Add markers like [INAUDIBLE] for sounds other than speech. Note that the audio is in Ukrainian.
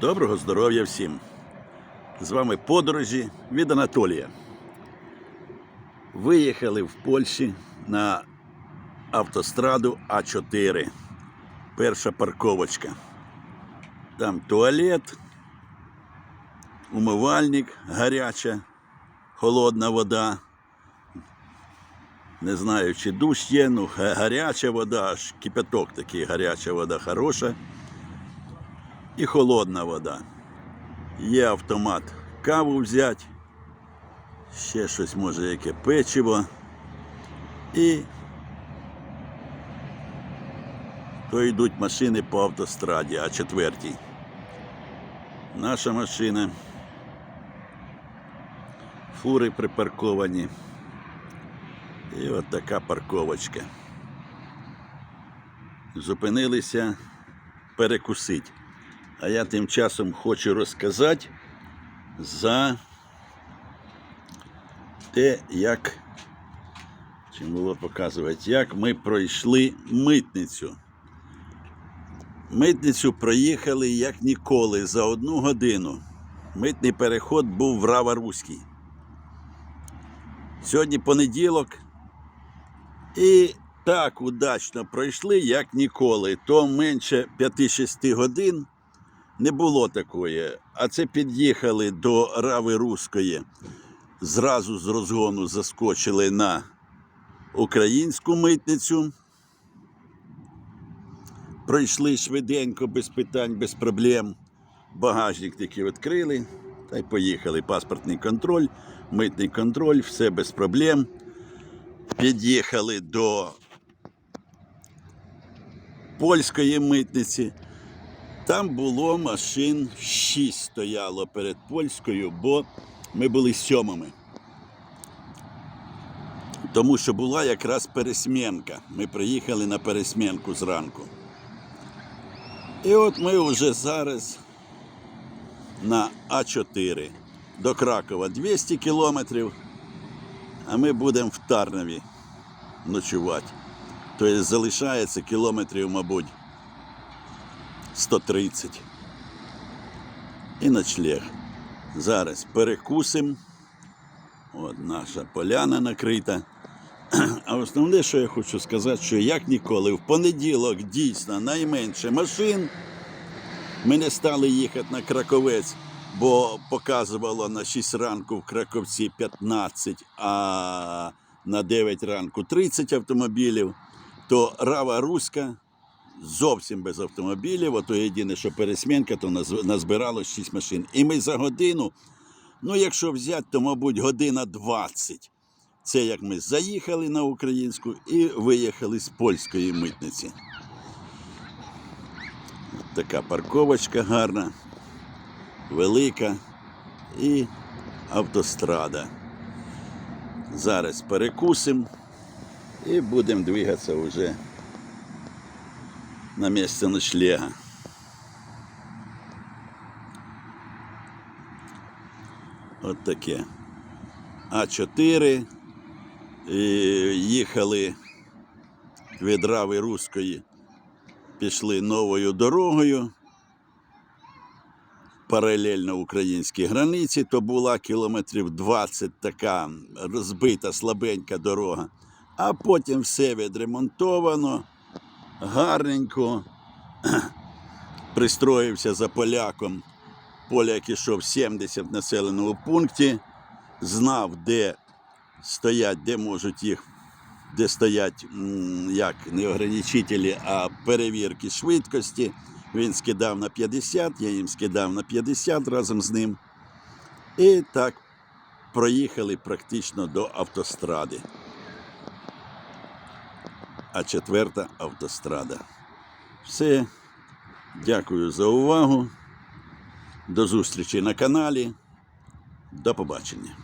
Доброго здоров'я всім! З вами подорожі від Анатолія. Виїхали в Польщі на автостраду А4. Перша парковочка. Там туалет, умивальник, гаряча, холодна вода. Не знаю, чи душ є, ну гаряча вода, аж кипяток такий, гаряча вода хороша і холодна вода. Є автомат каву взяти, ще щось може, яке печиво. І то йдуть машини по автостраді, а четвертій. Наша машина. Фури припарковані. І от така парковочка. Зупинилися перекусити. А я тим часом хочу розказати за те, як чим було показувати, як ми пройшли митницю. Митницю проїхали як ніколи за одну годину. Митний переход був в Рава-Руський. Сьогодні понеділок. І так удачно пройшли, як ніколи. То менше 5-6 годин не було такої. А це під'їхали до Рави Руської. Зразу з розгону заскочили на українську митницю. Пройшли швиденько, без питань, без проблем. Багажник таки відкрили та й поїхали. Паспортний контроль, митний контроль, все без проблем. Під'їхали до польської митниці. Там було машин шість стояло перед польською, бо ми були сьомими. Тому що була якраз пересмінка. Ми приїхали на пересмінку зранку. І от ми вже зараз на А4 до Кракова 200 кілометрів, а ми будемо в Тарнові ночувати. Тобто залишається кілометрів, мабуть, 130. І ночлег. Зараз перекусимо. От наша поляна накрита. А основне, що я хочу сказати, що як ніколи, в понеділок дійсно найменше машин. Ми не стали їхати на Краковець, бо показувало на 6 ранку в Краковці 15, а на 9 ранку 30 автомобілів. То Рава Руська зовсім без автомобілів. Ото єдине, що пересмінка, то назбирало 6 машин. І ми за годину, ну якщо взяти, то, мабуть, година 20. Це як ми заїхали на українську і виїхали з польської митниці. От така парковочка гарна, велика і автострада. Зараз перекусимо і будемо двигатися вже на місце ночлега. От таке. А4. І їхали від Рави Руської, пішли новою дорогою. Паралельно українській границі, то була кілометрів 20 така розбита слабенька дорога. А потім все відремонтовано, гарненько. [CLEARS THROAT] Пристроївся за поляком. Поляк ішов 70 в населеному пункті, знав, де стоять, де можуть їх, де стоять як не ограничителі, а перевірки швидкості. Він скидав на 50, я їм скидав на 50 разом з ним. І так проїхали практично до автостради. А четверта автострада. Все. Дякую за увагу. До зустрічі на каналі. До побачення.